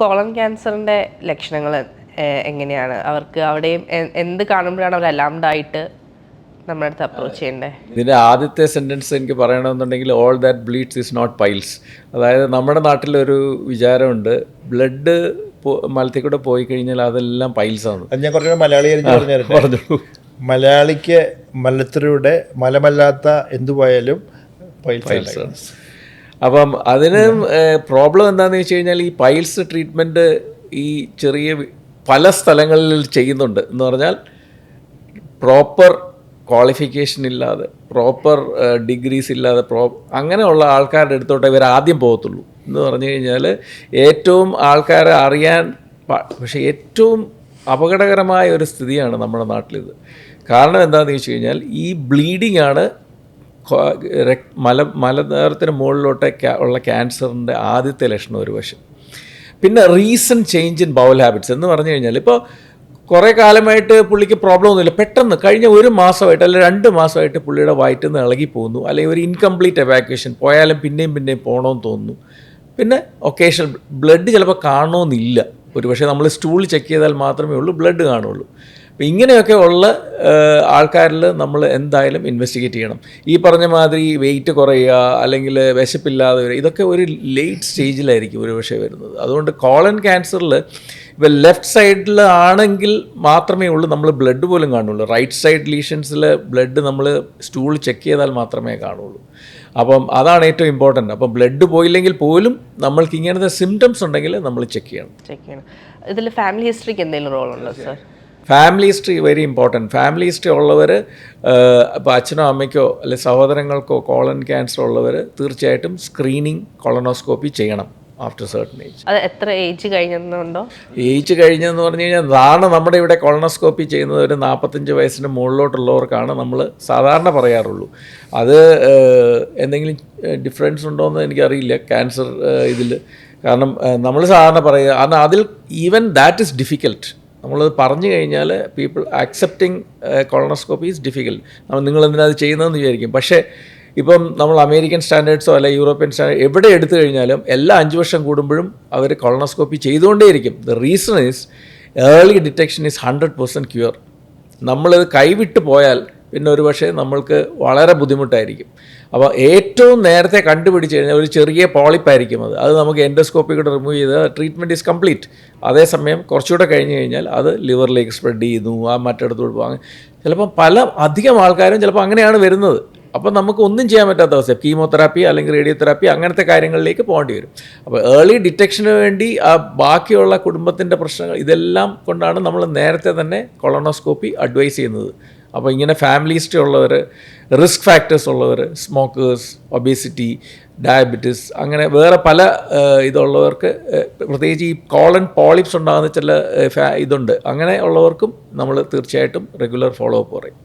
Colon ക്യാൻസറിന്റെ ലക്ഷണങ്ങൾ എങ്ങനെയാണ്? അവർക്ക് അവിടെയും എന്ത് കാണുമ്പോഴാണ് അവർ അലാംഡ് ആയിട്ട് നമ്മുടെ അടുത്ത് അപ്രോച്ച് ചെയ്യേണ്ടത് ഇതിന്റെ ആദ്യത്തെ സെന്റൻസ് എനിക്ക് പറയണമെന്നുണ്ടെങ്കിൽ all that bleeds is not piles അതായത് നമ്മുടെ നാട്ടിലൊരു വിചാരമുണ്ട് ബ്ലഡ് മലത്തിൽ കൂടെ പോയി കഴിഞ്ഞാൽ അതെല്ലാം പൈൽസാണ് ആണ്. ഞാൻ കുറച്ചുകൂടെ മലയാളി പറഞ്ഞു. മലയാളിക്ക് മലത്തിലൂടെ മലമല്ലാത്ത എന്തു പോയാലും പൈൽസ് അപ്പം അതിന് പ്രോബ്ലം എന്താണെന്ന് വെച്ച് കഴിഞ്ഞാൽ ഈ പൈൽസ് ട്രീറ്റ്മെന്റ് ഈ ചെറിയ പല സ്ഥലങ്ങളിൽ ചെയ്യുന്നുണ്ട് എന്ന് പറഞ്ഞാൽ പ്രോപ്പർ ക്വാളിഫിക്കേഷൻ ഇല്ലാതെ പ്രോപ്പർ ഡിഗ്രീസ് ഇല്ലാതെ പ്രോ അങ്ങനെയുള്ള ആൾക്കാരുടെ അടുത്തോട്ട് ഇവർ ആദ്യം പോകത്തുള്ളൂ എന്ന് പറഞ്ഞു കഴിഞ്ഞാൽ ഏറ്റവും ആൾക്കാരെ അറിയാൻ പക്ഷേ ഏറ്റവും അപകടകരമായ ഒരു സ്ഥിതിയാണ് നമ്മുടെ നാട്ടിലിത്. കാരണം എന്താണെന്ന് വെച്ച് കഴിഞ്ഞാൽ ഈ ബ്ലീഡിംഗ് ആണ് മല മലദ്വാരത്തിന് മുകളിലോട്ട് ഉള്ള ക്യാൻസറിന്റെ ആദ്യത്തെ ലക്ഷണം ഒരു വശം. പിന്നെ reason change in bowel habits എന്ന് പറഞ്ഞു കഴിഞ്ഞാൽ ഇപ്പോൾ കുറേ കാലമായിട്ട് പുള്ളിക്ക് പ്രോബ്ലം ഒന്നുമില്ല. പെട്ടെന്ന് കഴിഞ്ഞ ഒരു മാസമായിട്ട് അല്ലെങ്കിൽ രണ്ട് മാസമായിട്ട് പുള്ളിയുടെ വയറ്റിൽ നിന്ന് ഇളകി പോകുന്നു. അല്ലെങ്കിൽ ഒരു ഇൻകംപ്ലീറ്റ് എവാക്വേഷൻ പോയാലും പിന്നെയും പിന്നെയും പോകണമെന്ന് തോന്നുന്നു. പിന്നെ ഒക്കേഷണൽ ബ്ലഡ് ചിലപ്പോൾ കാണണമെന്നില്ല ഒരു പക്ഷേ നമ്മൾ സ്റ്റൂൾ ചെക്ക് ചെയ്താൽ മാത്രമേ ഉള്ളൂ ബ്ലഡ് കാണുള്ളൂ. അപ്പോൾ ഇങ്ങനെയൊക്കെ ഉള്ള ആൾക്കാരിൽ നമ്മൾ എന്തായാലും ഇൻവെസ്റ്റിഗേറ്റ് ചെയ്യണം. ഈ പറഞ്ഞ മാതിരി വെയിറ്റ് കുറയുക അല്ലെങ്കിൽ വിശപ്പില്ലാതെ വരിക ഇതൊക്കെ ഒരു ലേറ്റ് സ്റ്റേജിലായിരിക്കും ഒരു പക്ഷേ വരുന്നത്. അതുകൊണ്ട് കോളൻ ക്യാൻസറിൽ ഇപ്പം ലെഫ്റ്റ് സൈഡിൽ ആണെങ്കിൽ മാത്രമേ ഉള്ളൂ നമ്മൾ ബ്ലഡ് പോലും കാണുള്ളൂ. റൈറ്റ് സൈഡ് ലീഷൻസിൽ ബ്ലഡ് നമ്മൾ സ്റ്റൂൾ ചെക്ക് ചെയ്താൽ മാത്രമേ കാണുള്ളൂ. അപ്പം അതാണ് ഏറ്റവും ഇമ്പോർട്ടന്റ് അപ്പം ബ്ലഡ് പോയില്ലെങ്കിൽ പോലും നമ്മൾക്ക് ഇങ്ങനത്തെ സിംറ്റംസ് ഉണ്ടെങ്കിൽ നമ്മൾ ചെക്ക് ചെയ്യണം. ചെക്ക് ചെയ്യണം. ഇതിൽ ഫാമിലി ഹിസ്റ്ററിക്ക് എന്തെങ്കിലും റോൾ ഉണ്ടോ sir family history very important family history ഉള്ളവർ ഇപ്പോൾ അച്ഛനോ അമ്മയ്ക്കോ അല്ലെ സഹോദരങ്ങൾക്കോ കോളൻ ക്യാൻസർ ഉള്ളവർ തീർച്ചയായിട്ടും സ്ക്രീനിങ് കൊളനോസ്കോപ്പി ചെയ്യണം ആഫ്റ്റർ സർട്ടൻ ഏജ് അത് എത്ര ഏജ് കഴിഞ്ഞെന്നുണ്ടോ? ഏജ് കഴിഞ്ഞെന്ന് പറഞ്ഞു കഴിഞ്ഞാൽ അതാണ് നമ്മുടെ ഇവിടെ കൊളനോസ്കോപ്പി ചെയ്യുന്നത് ഒരു നാൽപ്പത്തഞ്ച് വയസ്സിന് മുകളിലോട്ടുള്ളവർക്കാണ് നമ്മൾ സാധാരണ പറയാറുള്ളൂ. അത് എന്തെങ്കിലും ഡിഫറൻസ് ഉണ്ടോ എന്ന് എനിക്കറിയില്ല. ക്യാൻസർ ഇതിൽ കാരണം നമ്മൾ സാധാരണ പറയുക കാരണം അതിൽ ഈവൻ ദാറ്റ് ഇസ് ഡിഫിക്കൽട്ട് നമ്മളത് പറഞ്ഞു കഴിഞ്ഞാൽ people accepting colonoscopy is difficult നമ്മൾ നിങ്ങൾ എന്തിനാ അത് ചെയ്യുന്നതെന്ന് വിചാരിക്കും. പക്ഷേ ഇപ്പം നമ്മൾ അമേരിക്കൻ സ്റ്റാൻഡേർഡ്സോ അല്ലെ യൂറോപ്യൻ സ്റ്റാൻഡേർഡ് എവിടെ എടുത്തു കഴിഞ്ഞാലും എല്ലാ അഞ്ച് വർഷം കൂടുമ്പോഴും അവർ colonoscopy ചെയ്തുകൊണ്ടേയിരിക്കും. The reason is early detection is hundred percent cure നമ്മളിത് കൈവിട്ട് പോയാൽ പിന്നെ ഒരു പക്ഷേ നമ്മൾക്ക് വളരെ ബുദ്ധിമുട്ടായിരിക്കും. അപ്പോൾ ഏറ്റവും നേരത്തെ കണ്ടുപിടിച്ച് കഴിഞ്ഞാൽ ഒരു ചെറിയ പോളിപ്പായിരിക്കും അത്. അത് നമുക്ക് എൻഡോസ്കോപ്പി കൂടെ റിമൂവ് ചെയ്ത് ട്രീറ്റ്മെന്റ് ഈസ് കംപ്ലീറ്റ് അതേസമയം കുറച്ചുകൂടെ കഴിഞ്ഞ് കഴിഞ്ഞാൽ അത് ലിവറിലേക്ക് സ്പ്രെഡ് ചെയ്യുന്നു ആ മറ്റിടത്തോട്ട് പോകും ചിലപ്പം പല അധികം ആൾക്കാരും ചിലപ്പോൾ അങ്ങനെയാണ് വരുന്നത്. അപ്പോൾ നമുക്ക് ഒന്നും ചെയ്യാൻ പറ്റാത്ത അവസ്ഥ. കീമോതെറാപ്പി അല്ലെങ്കിൽ റേഡിയോതെറാപ്പി അങ്ങനത്തെ കാര്യങ്ങളിലേക്ക് പോകേണ്ടി വരും. അപ്പോൾ ഏർലി ഡിറ്റക്ഷന് വേണ്ടി ആ ബാക്കിയുള്ള കുടുംബത്തിന്റെ പ്രശ്നങ്ങൾ ഇതെല്ലാം കൊണ്ടാണ് നമ്മൾ നേരത്തെ തന്നെ കൊളോണോസ്കോപ്പി അഡ്വൈസ് ചെയ്യുന്നത്. അപ്പോൾ ഇങ്ങനെ ഫാമിലി ഹിസ്റ്ററി ഉള്ളവർ റിസ്ക് ഫാക്ടേഴ്സ് ഉള്ളവർ സ്മോക്കേഴ്സ് ഒബേസിറ്റി ഡയബറ്റിസ് അങ്ങനെ വേറെ പല ഇതുള്ളവർക്ക് പ്രത്യേകിച്ച് ഈ കോളൻ പോളിപ്സ് ഉണ്ടാകുന്ന ചില ഇതുണ്ട്. അങ്ങനെ ഉള്ളവർക്കും നമ്മൾ തീർച്ചയായിട്ടും റെഗുലർ ഫോളോ അപ്പ് പറയും.